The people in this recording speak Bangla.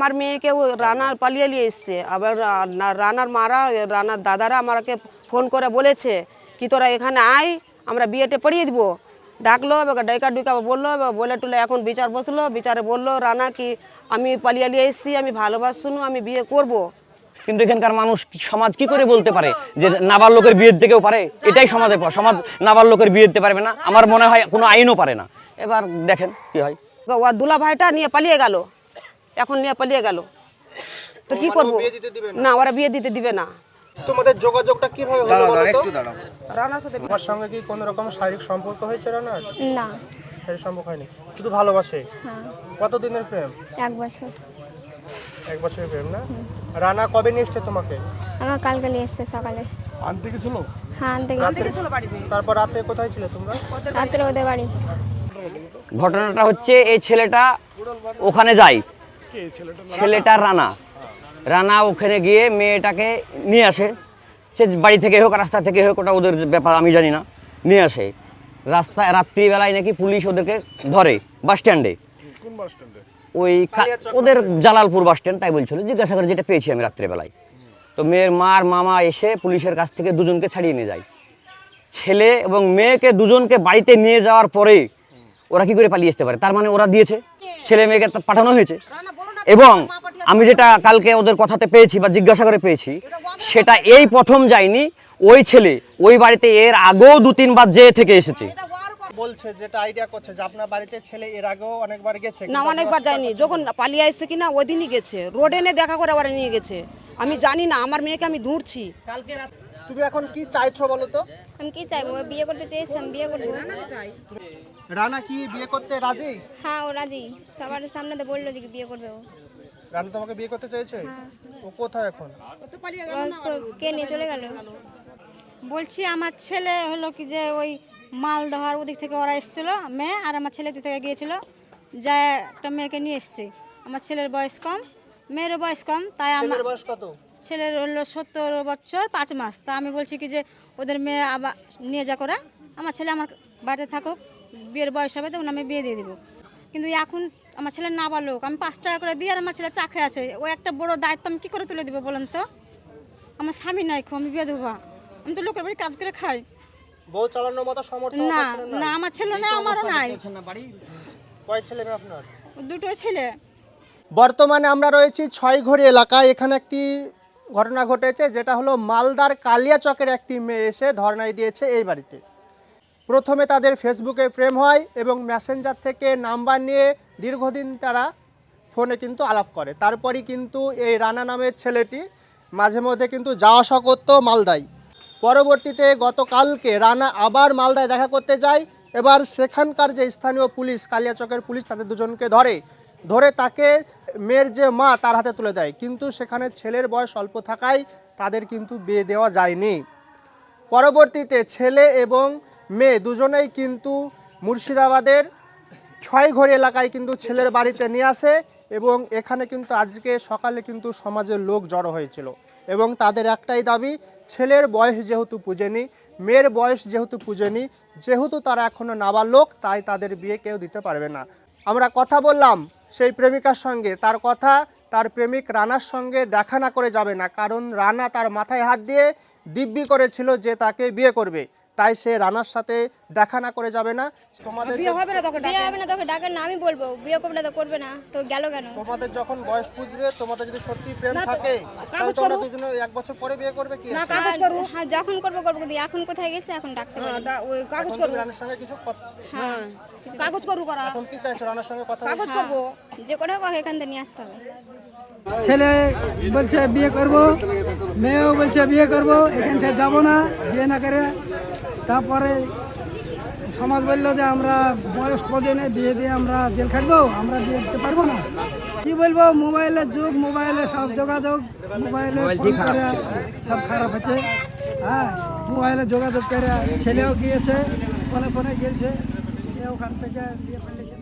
আমার মেয়েকে ও রানার পালিয়ে নিয়ে এসছে। আবার রানার মারা রানার দাদারা আমাকে ফোন করে বলেছে কি তোরা এখানে আয় আমরা বিয়েতে পড়িয়ে দিব। ডাকলো এবার ডাইকা ডুইকা বলল এবার বলে টুলে এখন বিচার বসল বিচারে বলল রানা কি আমি পালিয়ে নিয়ে এসেছি আমি ভালোবাসুন আমি বিয়ে করব। কিন্তু এখানকার মানুষ সমাজ কি করে বলতে পারে যে নাবার লোকের বিয়ে দিতেও পারে? এটাই সমাজের পর। সমাজ নাবার লোকের বিয়ে দিতে পারবে না। আমার মনে হয় কোনো আইনও পারে না। এবার দেখেন কি হয়। দুলা ভাইটা নিয়ে পালিয়ে গেল। এখন নিয়ে পালিয়ে গেল। তো কি করব? না? ওরা বিয়ে দিতে দিবে না। তোমাদের যোগাযোগটা কীভাবে হলো বলো তো? রানার সাথে তোমার সঙ্গে কি কোনো রকম শারীরিক সম্পর্ক হয়েছে রানার? না। শারীরিক সম্পর্ক হয়নি। শুধু ভালোবাসে? হ্যাঁ কতদিনের প্রেম? এক বছর। এক বছরের প্রেম না? রানা কবে নিয়ে এসছে তোমাকে? আমার কালকে নিয়ে এসছে সকালে। আনতে গেছিল? হ্যাঁ আনতে গেছে। তারপর রাতে কোথায় ছিলে তোমরা? রাত্রে ওদের বাড়ি। ঘটনাটা হচ্ছে এই ছেলেটা ওখানে যায়। ছেলেটা? রানা? রানা। ওখানে গিয়ে মেয়েটাকে নিয়ে আসে। সে বাড়ি থেকে হোক রাস্তা থেকে হোক ওটা ওদের ব্যাপার আমি জানি না। নিয়ে আসে। রাস্তায় রাত্রিবেলায় নাকি পুলিশ ওদেরকে ধরে বাস স্ট্যান্ডে। ওই ওদের জালালপুর বাস স্ট্যান্ড তাই বলছিল। জিজ্ঞাসা করে যেটা পেয়েছি আমি রাত্রিবেলায়। তো মেয়ের মার মামা এসে পুলিশের কাছ থেকে দুজনকে ছাড়িয়ে নিয়ে যায়। ছেলে এবং মেয়েকে দুজনকে বাড়িতে নিয়ে যাওয়ার পরে ওরা কি করে পালিয়ে আসতে পারে? তার মানে ওরা দিয়েছে ছেলে মেয়েকে পাঠানো হয়েছে। এবং আমি যেটা কালকে ওদের কথাতে পেয়েছি বা জিজ্ঞাসা করে পেয়েছি সেটা এই প্রথম যায়নি ওই ছেলে ওই বাড়িতে এর আগেও দু তিনবার যেয়ে থেকে এসেছে। বলছে যেটা আইডিয়া করছে যে আপনার বাড়িতে ছেলে এর আগেও অনেকবার গেছে না অনেকবার যায়নি। যখন পালিয়ে আসছে কিনা ওই দিনই গেছে। রোডে এনে দেখা করে ওরা নিয়ে গেছে। আমি জানি না আমার মেয়েকে আমি ধুঁড়ছি তুমি এখন কি চাইছো বলো তো? আমি কি চাইব? ও বিয়ে করতে চেয়েছি আমি বিয়ে করব। রানা কি বিয়ে করতে রাজি? হ্যাঁ ও রাজি। সবার সামনে তো বলল যে কি বিয়ে করবে ও। রানা তোমাকে বিয়ে করতে চাইছে ও কোথায় এখন? কে নিয়ে চলে গেল? বলছি আমার ছেলে হলো কি যে ওই মাল মালদহার ওদিক থেকে ওরা এসেছিল মেয়ে আর আমার ছেলে দিক থেকে গিয়েছিল যা একটা মেয়েকে নিয়ে এসছে। আমার ছেলের বয়স কম মেয়েরও বয়স কম তাই আমার বয়স কত? ছেলের হলো সত্তর বছর পাঁচ মাস। তা আমি বলছি কি যে ওদের মেয়ে আবার নিয়ে যা করে আমার ছেলে আমার বাড়িতে থাকুক। বিয়ের বয়স হবে তখন আমি বিয়ে দিয়ে দেবো। কিন্তু এখন আমার ছেলে না লোক আমি পাঁচ টাকা করে দিয়ে আর আমার ছেলে চা খেয়ে আছে। ও একটা বড় দায়িত্ব আমি কী করে তুলে দেবো বলেন তো? আমার স্বামী নাই খো আমি বিয়ে দেবো আমি তো লোকের বাড়ি কাজ করে খাই। বউ চালানোর মতো সমর্থ না? না আমার ছেলে নাই আমারও নাই। কয় ছেলে আপনার? দুটো ছেলে। বর্তমানে আমরা রয়েছি ছয়ঘড়ি এলাকায়। এখানে একটি ঘটনা ঘটেছে যেটা হলো মালদার কালিয়াচকের একটি মেয়ে এসে ধর্নায় দিয়েছে এই বাড়িতে। প্রথমে তাদের ফেসবুকে প্রেম হয় এবং মেসেঞ্জার থেকে নাম্বার নিয়ে দীর্ঘদিন তারা ফোনে কিন্তু আলাপ করে। তারপরই কিন্তু এই রানা নামের ছেলেটি মাঝে মধ্যে কিন্তু যাওয়া আসা করতো মালদায়। পরবর্তীতে গতকালকে রানা আবার মালদায় দেখা করতে যায়। এবার সেখানকার যে স্থানীয় পুলিশ কালিয়াচকের পুলিশ তাদের দুজনকে ধরে। ধরে তাকে মেয়ের যে মা তার হাতে তুলে দেয়। কিন্তু সেখানে ছেলের বয়স অল্প থাকায় তাদের কিন্তু বিয়ে দেওয়া যায়নি। পরবর্তীতে ছেলে এবং মেয়ে দুজনেই কিন্তু মুর্শিদাবাদের ছয় ছয়ঘড়ি এলাকায় কিন্তু ছেলের বাড়িতে নিয়ে আসে এবং এখানে কিন্তু আজকে সকালে কিন্তু সমাজের লোক জড়ো হয়েছিল। এবং তাদের একটাই দাবি, ছেলের বয়স যেহেতু পুজেনি মেয়ের বয়স যেহেতু পুজেনি যেহেতু তারা এখনও নাবালক, তাই তাদের বিয়ে কেউ দিতে পারবে না। আমরা কথা বললাম সেই প্রেমিকার সঙ্গে, তার কথা তার প্রেমিক রানার সঙ্গে দেখা না করে যাবে না, কারণ রানা তার মাথায় হাত দিয়ে দিব্যি করেছিল যে তাকে বিয়ে করবে। তাই সে রানার সাথে দেখা না করে যাবে না। তোমাদের যে- বিয়ে হবে না তোকে ডাকেন না আমি বলব। বিয়ে করবে না তো করবে না। তো গেল কেন? তোমাদের যখন বয়স পুজবে তোমাদের যদি সত্যি প্রেম থাকে তাহলে তোমরা দুজনে এক বছর পরে বিয়ে করবে কি? আছে? হ্যাঁ, হ্যাঁ যখন করব করব। কিন্তু এখন কোথায় গেছে? এখন ডাকতে পারি এখন তুমি রানার সঙ্গে কিছু কথা- হ্যাঁ কাগজ করু করা। এখন কি চাইছো? রানার সঙ্গে কথা বলতে? হ্যাঁ, যে কোথাও হোক এখান থেকে নিয়ে আসতে হবে। ছেলে বলছে বিয়ে করব। মেয়েও বলছে বিয়ে করব। এখান থেকে যাব না বিয়ে না করে তারপরে সমাজ বলল যে আমরা বয়স পর্যন্ত বিয়ে দিয়ে আমরা জেল খাটবো আমরা বিয়ে দিতে পারব না। কি বলব মোবাইলের যুগ মোবাইলে সব যোগাযোগ মোবাইলে সব খারাপ হচ্ছে। হ্যাঁ মোবাইলে যোগাযোগ করে ছেলেও গিয়েছে ফোনে ফোনে গিয়েছে ওখান থেকে বিয়ে ফেলেছে